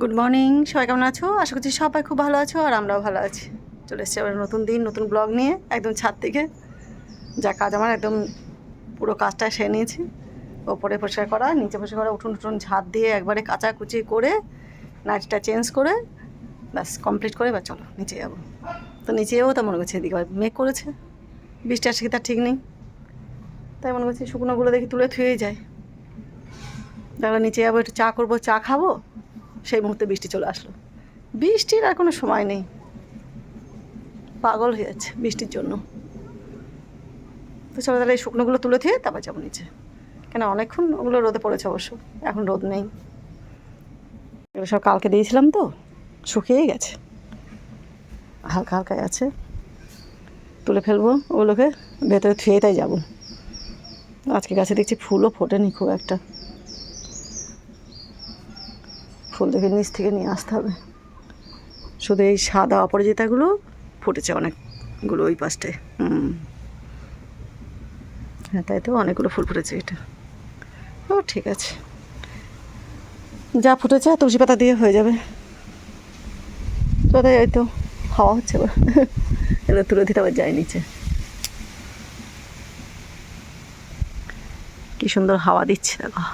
Good morning সবাই কেমন আছো? আশা করছি সবাই খুব ভালো আছো আর আমরাও ভালো আছি। চলে এসেছি আবার নতুন দিন, নতুন ব্লগ নিয়ে, একদম ছাদ থেকে। যা কাজ আমার একদম পুরো কাজটা সেরে নিয়েছি। ওপরে পরিষ্কার করা, নিচে পরিষ্কার করা, উঠুন উঠুন ঝাঁট দিয়ে একবারে কাচাকুচি করে, নাইটটা চেঞ্জ করে, ব্যাস কমপ্লিট করে, এবার চলো নিচে যাব। তো নিচে যাব তা মনে করছে এদিকে মেঘ করেছে। বৃষ্টি আসে কি তার ঠিক নেই। তাই মনে করছি শুকনোগুলো দেখি তুলে থুয়েই যায় তাহলে নিচে যাব, একটু চা করব, চা খাব। সেই মুহূর্তে বৃষ্টি চলে আসলো। বৃষ্টির আর কোনো সময় নেই। পাগল হয়ে যাচ্ছে বৃষ্টির জন্য। তো চলো তাহলে এই শুকনোগুলো তুলে দিয়ে তারপর যাব নিচে। কেন অনেকক্ষণ ওগুলো রোদে পড়েছে অবশ্য, এখন রোদ নেই। এগুলো সব কালকে দিয়েছিলাম তো, শুকিয়েই গেছে। হালকা হালকায় আছে। তুলে ফেলব ওগুলোকে, ভেতরে থুয়ে তাই যাব। আজকে গাছে দেখছি ফুলও ফোটেনি খুব একটা। ফুল দেখে নিচ থেকে নিয়ে আসতে হবে। শুধু এই সাদা অপরাজিতাগুলো ফুটেছে অনেকগুলো ওই পাশটায়। হুম। হ্যাঁ তাই তো অনেকগুলো ফুল ফুটেছে এটা। ও, ঠিক আছে। যা ফুটেছে তুলসী পাতা দিয়ে হয়ে যাবে। তাই এই তো হাওয়া হচ্ছে এগুলো তুলে দিতে আবার যায় নিচে। কি সুন্দর হাওয়া দিচ্ছে দেখো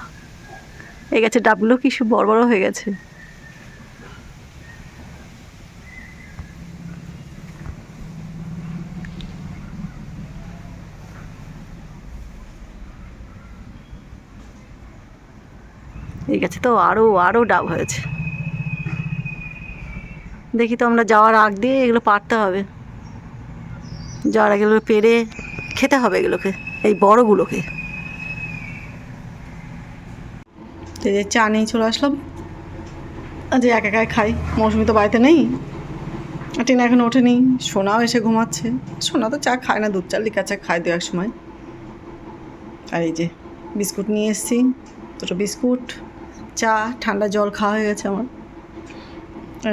এই গাছের ডাবগুলো কি বড় বড় হয়ে গেছে? এই গাছে তো আরও আরও ডাব হয়েছে। দেখি তো আমরা যাওয়ার আগ দিয়ে এগুলো পারতে হবে। যাওয়ার আগে এগুলো পেরে খেতে হবে এগুলোকে, এই বড়গুলোকে। তো যে চা নিয়ে চলে আসলাম। আজ একা একাই খাই, মৌসুমি তো বাড়িতে নেই। টিনা এখন ওঠেনি, সোনাও এসে ঘুমাচ্ছে। সোনা তো চা খায় না, দুধ চা লিকা চা খায় দু এক সময়। আর এই যে বিস্কুট নিয়ে এসেছি, দুটো বিস্কুট, চা, ঠান্ডা জল খাওয়া হয়ে গেছে আমার।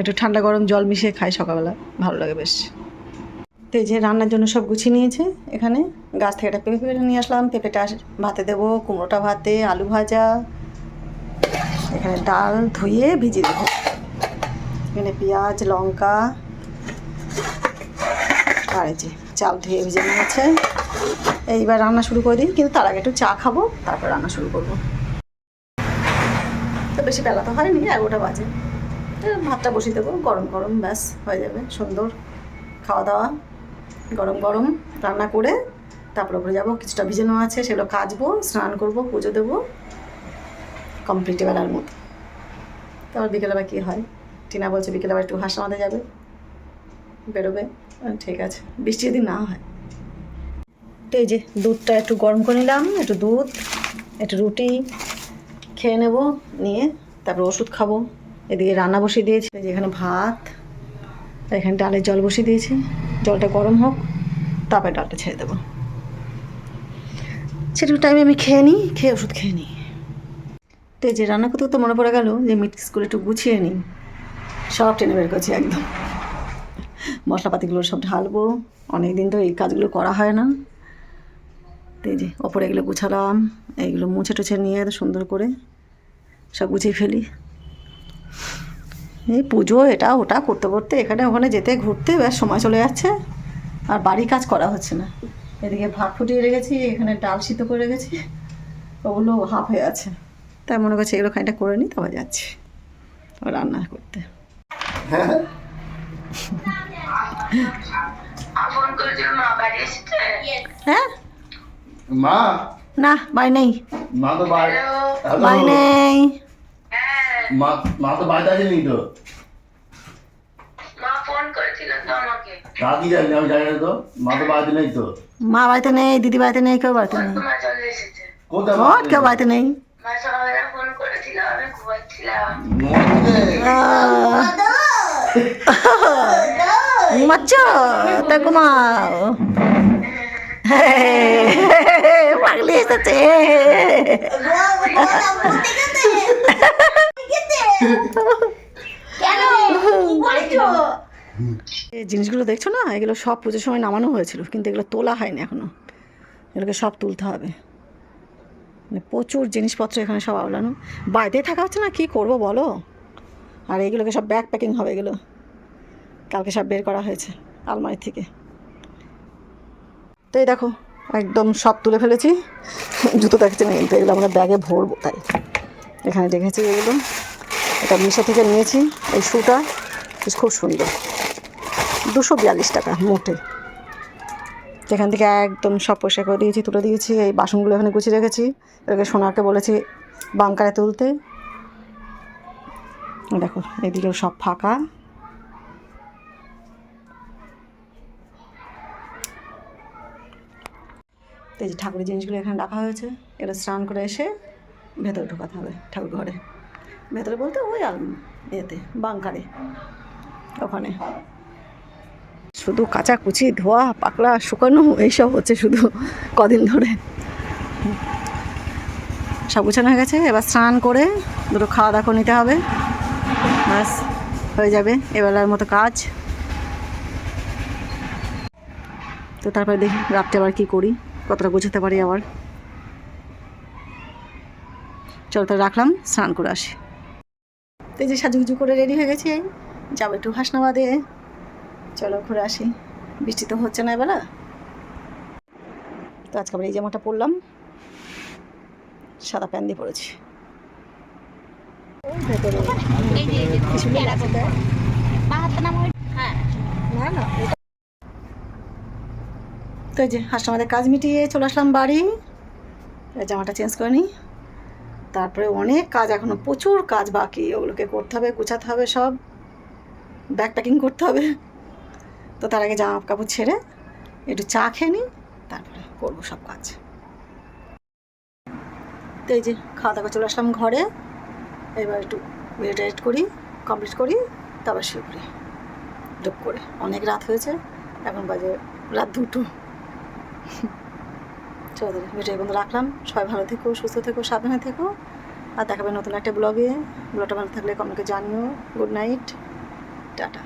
একটু ঠান্ডা গরম জল মিশিয়ে খাই সকালবেলা, ভালো লাগে বেশ। তো যে রান্নার জন্য সব গুছিয়ে নিয়েছে এখানে। গাছ থেকে একটা পেঁপে নিয়ে আসলাম, পেঁপেটা ভাতে দেবো, কুমড়োটা ভাতে, আলু ভাজা এখানে ডাল ধুয়ে ভিজিয়ে দেবো। এখানে পেঁয়াজ, লঙ্কা, আর এই যে চাল ধুয়ে ভিজে নিয়েছে এইবার রান্না শুরু করে দিই, কিন্তু তার আগে একটু চা খাব, তারপর রান্না শুরু করব। তো বেশি বেলা তো হয়নি, এগারোটা বাজে। ভাতটা বসিয়ে দেবো, গরম গরম, ব্যাস, হয়ে যাবে, সুন্দর। খাওয়া দাওয়া, গরম গরম, রান্না করে তারপর উপরে যাব, কিছুটা ভিজানো আছে, সেগুলো কাচবো, স্নান করব, পুজো দেবো। কমপ্লিট বেলার মতো তারপর বিকেলবেলা কী হয়? টিনা বলছে বিকেলবেলা একটু হাঁস আমাদের যাবে। বেরোবে। ঠিক আছে। বৃষ্টি যদি না হয়। তো এই যে দুধটা একটু গরম করে নিলাম, একটু দুধ, একটু রুটি, খেয়ে নেব, নিয়ে তারপর ওষুধ খাব। এদিকে রান্না বসিয়ে দিয়েছি। এই যে এখানে ভাত, এখানে ডালের জল বসিয়ে দিয়েছি। জলটা গরম হোক, তারপরে ডালটা ছেড়ে দেবো। সেটুকু টাইমে আমি খেয়ে নিই, খেয়ে ওষুধ খেয়ে নিই। তো এই যে রান্না করতে করতে মনে পড়ে গেল যে মিট স্কুলে একটু গুছিয়ে নিই। সব টেনে বের করছি একদম। মশলাপাতিগুলো সব ঢালবো। অনেক দিন তো এই কাজগুলো করা হয় না। তো এই যে ওপরে এগুলো গুছালাম, এইগুলো মুছে টুছে নিয়ে সুন্দর করে সব গুছিয়ে ফেলি। এই পুজো এটা ওটা করতে করতে এখানে ওখানে যেতে ঘুরতে ব্যাস সময় চলে যাচ্ছে। আর বাড়ি কাজ করা হচ্ছে না। এদিকে ভাত ফুটিয়ে রেখেছি, এখানে ডাল সিদ্ধ করে রেখেছি। ওগুলো হাফ হয়ে আছে। তাই মনে করছে এগুলো খানিকটা করে নিই তবে যাচ্ছি। রান্না করতে। মা হ্যাঁ? মা? না বাড়ি নেই। মা তো বাড়ি নেই। হ্যাঁ মা মা তো বাড়িতে আসেনি তো? মা বাড়িতে নেই তো? নেই দিদি বাড়িতে নেই কেউ বাড়িতে নেই। কেউ বাড়িতে নেই। তা ঘুমাও। পাগলি এসেছে। এই জিনিসগুলো দেখছ না? এগুলো সব পুজোর সময় নামানো হয়েছিল কিন্তু এগুলো তোলা হয়নি এখনও। এগুলোকে সব তুলতে হবে। প্রচুর জিনিসপত্র এখানে সব আওলানো। বাড়িতেই থাকা হচ্ছে না? কী করব বলো? আর এইগুলোকে সব ব্যাগ প্যাকিং হবে এগুলো। কালকে সব বের করা হয়েছে আলমারি থেকে। তো এই দেখো, একদম সব তুলে ফেলেছি। জুতো দেখছে না? কিন্তু এগুলো আমরা ব্যাগে ভরবো তাই। এখানে রেখেছি এগুলো। এটা মিশো থেকে নিয়েছি। এই বেশ খুব সুন্দর। দুশো বিয়াল্লিশ টাকা মোটে। যেখান থেকে একদম সব পয়সা করে দিয়েছি, তুলে দিয়েছি, এই বাসনগুলো এখানে গুছিয়ে রেখেছি। এটাকে সোনাকে বলেছি বাংকারে তুলতে। দেখো, এদিকেও সব ফাঁকা। এই যে ঠাকুরের জিনিসগুলো এখানে রাখা হয়েছে এটা স্নান করে এসে ভেতরে ঢোকাতে হবে ঠাকুর ঘরে। ভেতরে বলতে ওই আর এতে বাংকারে, ওখানে। শুধু কাচাকুচি ধোয়া পাকলা শুকানো, এইসব হচ্ছে শুধু কদিন ধরে। সব গুছানো হয়ে গেছে, এবার স্নান করে দুটো খাওয়া দাওয়া নিতে হবে। ব্যাস, হয়ে যাবে এবেলার মতো কাজ। তো তারপরে দেখি রাত্রে আবার কী করি, কতটা গোছাতে পারি আবার। চলো তো রাখলাম, স্নান করে আসি। তো যে সাজুগুজু করে রেডি হয়ে গেছি, যাব একটু হাসনাবাদে। চলো ঘুরে আসি। বৃষ্টি তো হচ্ছে না এবেলা। তো আজকে আবার এই জামাটা পরলাম। সাদা প্যান্ট দিয়ে পরেছি। তো যে হাসতে আমাদের কাজ মিটিয়ে চলে আসলাম বাড়ি। জামাটা চেঞ্জ করে নিই। তারপরে অনেক কাজ, এখনও প্রচুর কাজ বাকি। ওগুলোকে করতে হবে, গুছাতে হবে সব। ব্যাগ প্যাকিং করতে হবে। তো তার আগে জামা কাপড় ছেড়ে একটু চা খেয়ে নিই, তারপরে করব সব কাজ। তো এই যে খাওয়া দাওয়া চলে আসলাম ঘরে, এবার একটু মেডিটেট করি কমপ্লিট করি, তারপর শুয়ে পড়ি। ডুব করে। অনেক রাত হয়েছে, এখন বাজে রাত দুটো। চলো ভিডিও পর্যন্ত রাখলাম। সবাই ভালো থেকো, সুস্থ থেকো, সাবধানে থেকো। আর দেখাবে নতুন একটা ব্লগে ব্লগটা ভালো থাকলে কমেন্টে জানিও। Good night tata